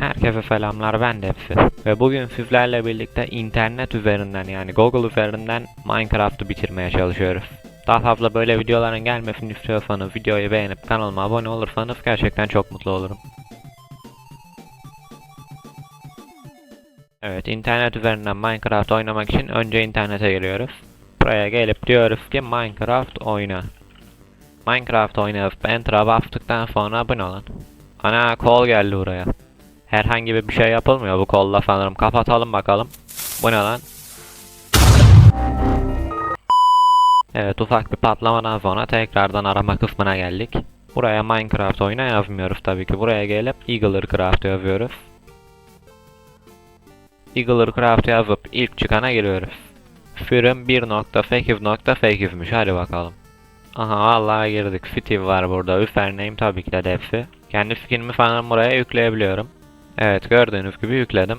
Herkese selamlar ben Depsi ve bugün sizlerle birlikte internet üzerinden yani Google üzerinden Minecraft'ı bitirmeye çalışıyoruz. Daha fazla böyle videoların gelmesini istiyorsanız videoyu beğenip kanalıma abone olursanız gerçekten çok mutlu olurum. Evet internet üzerinden Minecraft oynamak için önce internete giriyoruz. Buraya gelip diyoruz ki Minecraft oyna. Minecraft oynayıp Enter'a bastıktan sonra bu ne lan? Ana kol geldi buraya. Herhangi bir şey yapılmıyor bu kolla sanırım. Kapatalım bakalım. Bu ne lan? Evet ufak bir patlamadan sonra tekrardan arama kısmına geldik. Buraya Minecraft oyuna yazmıyoruz tabii ki. Buraya gelip Eagler Craft yazıyoruz. Eagler Craft yazıp ilk çıkana giriyoruz. Sürüm 1.8.8'miş hadi bakalım. Aha vallahi girdik. Steve var burada. Username tabii ki de Depsi. Kendi skinimi falan buraya yükleyebiliyorum. Evet gördüğünüz gibi yükledim.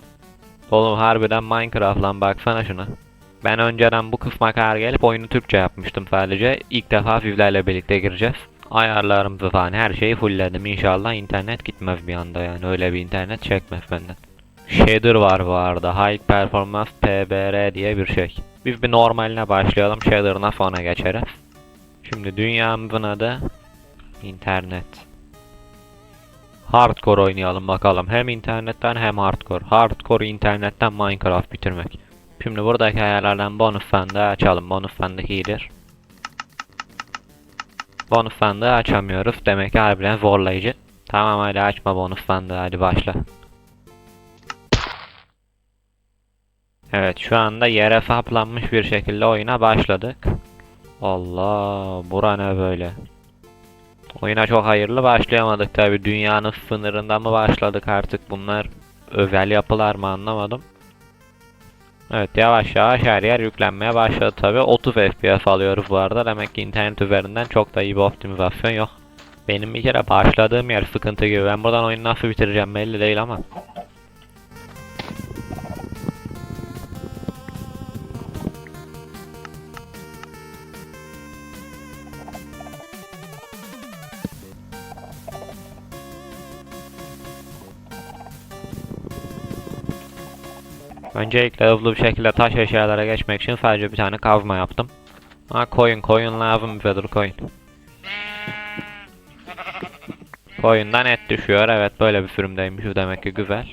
Oğlum harbiden Minecraft lan baksana şuna. Ben önceden bu kısma kadar gelip oyunu Türkçe yapmıştım sadece. İlk defa sizlerle birlikte gireceğiz. Ayarlarımızı falan her şeyi fullledim. İnşallah internet gitmez bir anda yani öyle bir internet çekmez benden. Shader var bu arada. High Performance PBR diye bir şey. Biz bir normaline başlayalım. Shader'ına sonra geçeriz. Şimdi dünyamızın adı internet. Hardcore oynayalım bakalım. Hem internetten hem hardcore. Hardcore internetten Minecraft bitirmek. Şimdi buradaki ayarlardan sandığı açalım. Sandık iyidir. Sandığı açamıyoruz. Demek ki harbiden zorlayıcı. Tamam hadi açma sandığı hadi başla. Evet şu anda yere saplanmış bir şekilde oyuna başladık. Allah bura ne böyle? Oyuna çok hayırlı başlayamadık tabi. Dünyanın sınırında mı başladık artık bunlar özel yapılar mı anlamadım. Evet yavaş yavaş her yer yüklenmeye başladı tabi. 30 FPS alıyoruz bu arada. Demek ki internet üzerinden çok da iyi bir optimizasyon yok. Benim bir kere başladığım yer sıkıntı gibi. Ben buradan oyunu nasıl bitireceğim belli değil ama. Öncelikle hızlı bir şekilde taş eşyalara geçmek için sadece bir tane kazma yaptım. Ha koyun koyun lazım bize koyun. Koyundan et düşüyor evet böyle bir sürümdeymiş bu demek ki güzel.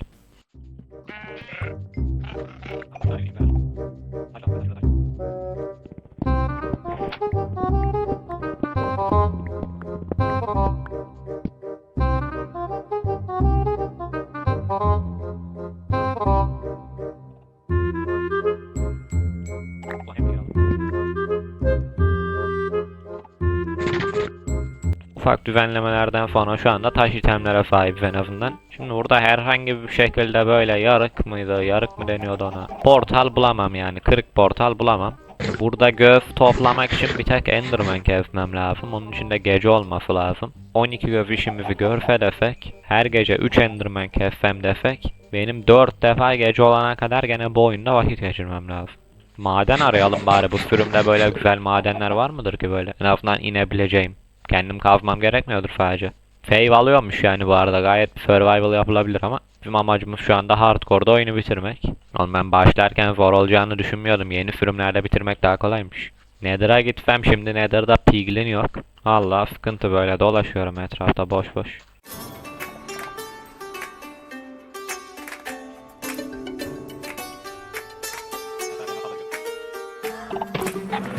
Ufak düzenlemelerden sonra şu anda taş itemlere sahibiz en azından. Şimdi burada herhangi bir şekilde böyle yarık mıydı, yarık mı deniyordu ona? Portal bulamam yani, kırık portal bulamam. Burada göz toplamak için bir tek Enderman kesmem lazım. Onun için de gece olması lazım. 12 göz işimizi görse desek, her gece 3 Enderman kessem desek, benim 4 defa gece olana kadar gene bu oyunda vakit geçirmem lazım. Maden arayalım bari bu sürümde böyle güzel madenler var mıdır ki böyle? En azından inebileceğim. Kendim kazmam gerekmiyordur sadece. Save alıyormuş yani bu arada gayet bir survival yapılabilir ama bizim amacımız şu anda hardcore'da oyunu bitirmek. Oğlum ben başlarken zor olacağını düşünmüyordum. Yeni sürümlerde bitirmek daha kolaymış. Nether'a gitsem şimdi Nether'da piglin yok. Allah sıkıntı böyle dolaşıyorum etrafta boş boş.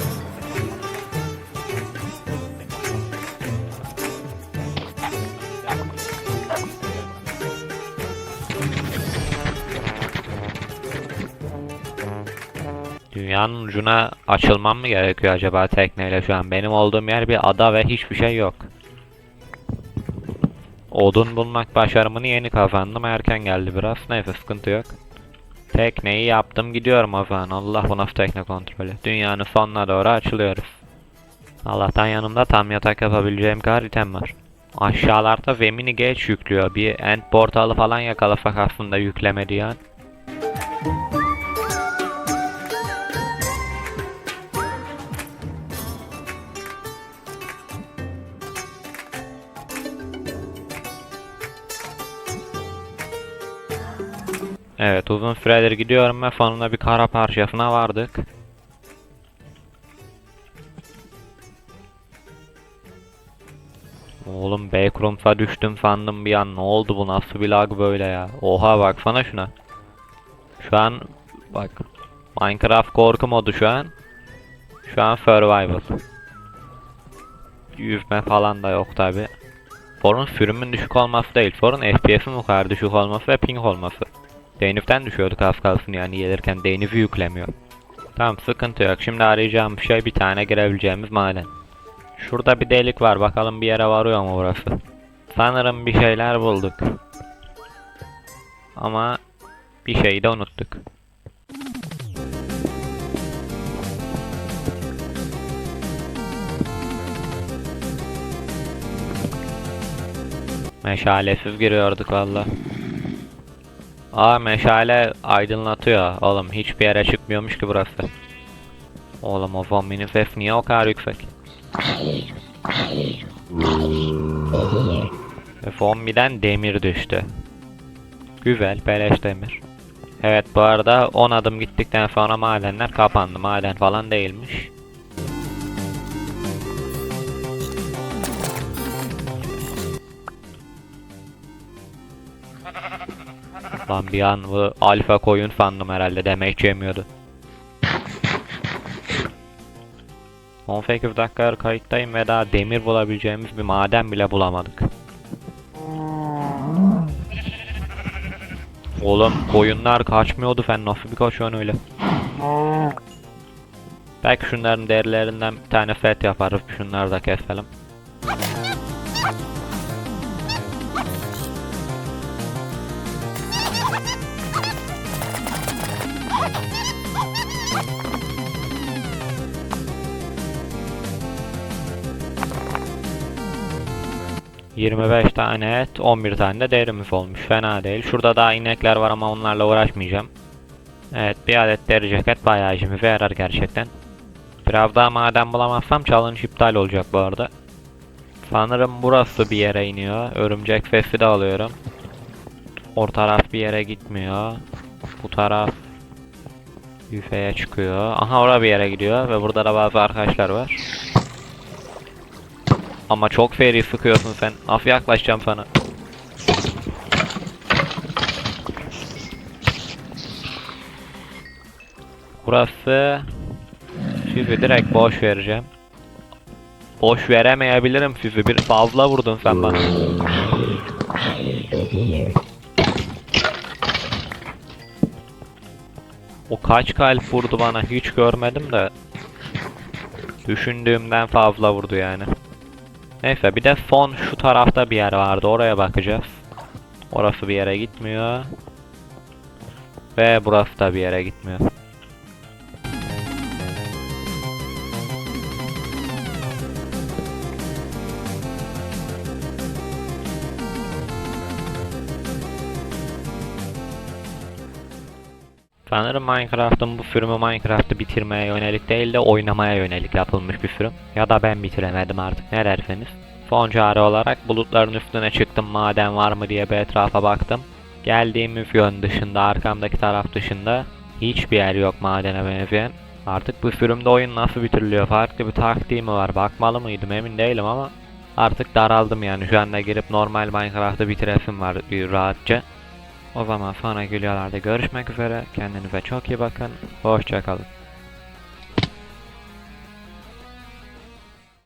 Dünyanın ucuna açılmam mı gerekiyor acaba tekneyle şu an? Benim olduğum yer bir ada ve hiçbir şey yok. Odun bulmak başarımını yeni kazandım. Erken geldi biraz. Neyse sıkıntı yok. Tekneyi yaptım gidiyorum o zaman. Allah bu nasıl tekne kontrolü. Dünyanın sonuna doğru açılıyoruz. Allah'tan yanımda tam yatak yapabileceğim kadar item var. Aşağılarda zemini geç yüklüyor. Bir end portalı falan yakalasak aslında yüklemedi yani. Evet uzun süredir gidiyorum ve sonunda bir kara parçasına vardık. Oğlum Backrooms'a düştüm sandım bir an. Ne oldu bu nasıl bir lag böyle ya? Oha baksana şuna. Şu an bak Minecraft korku modu şu an. Şu an survival. Yüzme falan da yok tabi. Sorun sürümün düşük olması değil. Sorun FPS'in bu kadar düşük olması ve ping olması. DNF'den düşüyorduk az yani gelirken DNF'i yüklemiyor. Tamam sıkıntı yok. Şimdi arayacağım şey bir tane girebileceğimiz maden. Şurada bir delik var. Bakalım bir yere varıyor mu burası? Sanırım bir şeyler bulduk. Ama bir şeyi de unuttuk. Meşalesiz giriyorduk valla. Aa meşale aydınlatıyor. Oğlum hiçbir yere çıkmıyormuş ki burası. Oğlum o zombinin ses niye o kadar yüksek? Ve zombiden demir düştü. Güzel beleş demir. Evet bu arada 10 adım gittikten sonra madenler kapandı. Maden falan değilmiş. Lan bir an bu alfa koyun sandım herhalde demek yemiyordu. 18 dakika kayıttayım ve daha demir bulabileceğimiz bir maden bile bulamadık. Oğlum koyunlar kaçmıyordu fen nasıl bir kaçıyorsun öyle? Belki şunların derilerinden bir tane set yaparız şunları da keselim. ...25 tane et, 11 tane de derimiz olmuş. Fena değil. Şurada daha inekler var ama onlarla uğraşmayacağım. Evet, bir adet deri ceket bayağı işimize yarar gerçekten. Biraz daha maden bulamazsam challenge iptal olacak bu arada. Sanırım burası bir yere iniyor. Örümcek sesi de alıyorum. O taraf bir yere gitmiyor. Bu taraf büfeye çıkıyor. Aha oraya bir yere gidiyor ve burada da bazı arkadaşlar var. Ama çok feri sıkıyorsun sen. Nasıl yaklaşacağım sana? Burası Füzü direkt boş vereceğim. Boş veremeyebilirim füzü. Bir fazla vurdun sen bana. O kaç kalp vurdu bana hiç görmedim de. Düşündüğümden fazla vurdu yani. Neyse bir de son şu tarafta bir yer vardı oraya bakacağız. Orası bir yere gitmiyor. Ve burası da bir yere gitmiyor. Sanırım Minecraft'ın bu sürümü Minecraft'ı bitirmeye yönelik değil de oynamaya yönelik yapılmış bir sürüm. Ya da ben bitiremedim artık ne derseniz. Son çare olarak bulutların üstüne çıktım maden var mı diye bir etrafa baktım. Geldiğimiz yön dışında arkamdaki taraf dışında hiçbir yer yok madene benzeyen. Artık bu sürümde oyun nasıl bitiriliyor farklı bir taktiği mi var bakmalı mıydım emin değilim ama artık daraldım yani şu anda girip normal Minecraft'ı bitiresim var rahatça. O zaman sonraki görüşmek üzere. Kendinize çok iyi bakın. Hoşçakalın.